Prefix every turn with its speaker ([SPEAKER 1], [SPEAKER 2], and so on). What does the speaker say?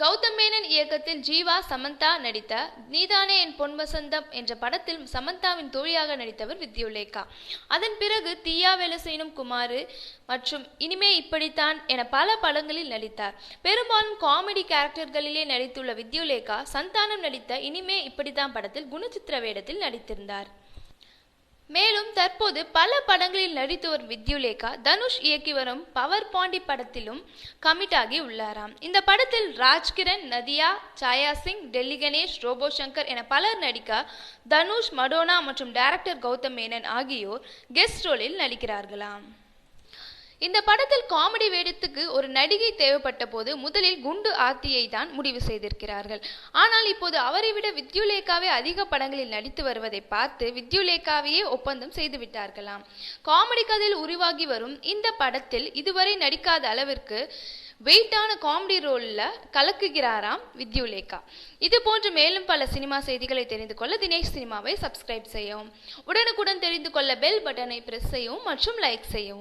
[SPEAKER 1] கௌதம் மேனன் இயக்கத்தில் ஜீவா சமந்தா நடித்த நீதானே என் பொன் வசந்தம் என்ற படத்தில் சமந்தாவின் தோழியாக நடித்தவர் வித்யுலேகா. அதன் பிறகு தீயா வேலை செய்யணும் குமாரு மற்றும் இனிமே இப்படித்தான் என பல படங்களில் நடித்தார். பெரும்பாலும் காமெடி கேரக்டர்களிலே நடித்துள்ள வித்யுலேகா சந்தானம் நடித்த இனிமே இப்படித்தான் படத்தில் குணச்சித்திர வேடத்தில் நடித்திருந்தார். தற்போது பல படங்களில் நடித்து வரும் வித்யுலேகா தனுஷ் இயக்கி வரும் பவர் பாண்டி படத்திலும் கமிட் ஆகி உள்ளாராம். இந்த படத்தில் ராஜ்கிரண் நதியா சாயா சிங் டெல்லி கணேஷ் ரோபோ சங்கர் என பலர் நடிக்க தனுஷ் மடோனா மற்றும் டைரக்டர் கௌதம் மேனன் ஆகியோர் கெஸ்ட் ரோலில் நடிக்கிறார்களாம். இந்த படத்தில் காமெடி வேடத்துக்கு ஒரு நடிகை தேவைப்பட்ட போது முதலில் குண்டு ஆர்த்தியை தான் முடிவு செய்திருக்கிறார்கள். ஆனால் இப்போது அவரை விட வித்யுலேகாவே அதிக படங்களில் நடித்து வருவதை பார்த்து வித்யுலேகாவையே ஒப்பந்தம் செய்து விட்டார்களாம். காமெடி கதையில் உருவாகி வரும் இந்த படத்தில் இதுவரை நடிக்காத அளவிற்கு வெயிட்டான காமெடி ரோலில் கலக்குகிறாராம் வித்யுலேகா. இது போன்று மேலும் பல சினிமா செய்திகளை தெரிந்து கொள்ள தினேஷ் சினிமாவை சப்ஸ்கிரைப் செய்யவும். உடனுக்குடன் தெரிந்து கொள்ள பெல் பட்டனை பிரஸ் செய்யவும் மற்றும் லைக் செய்யவும்.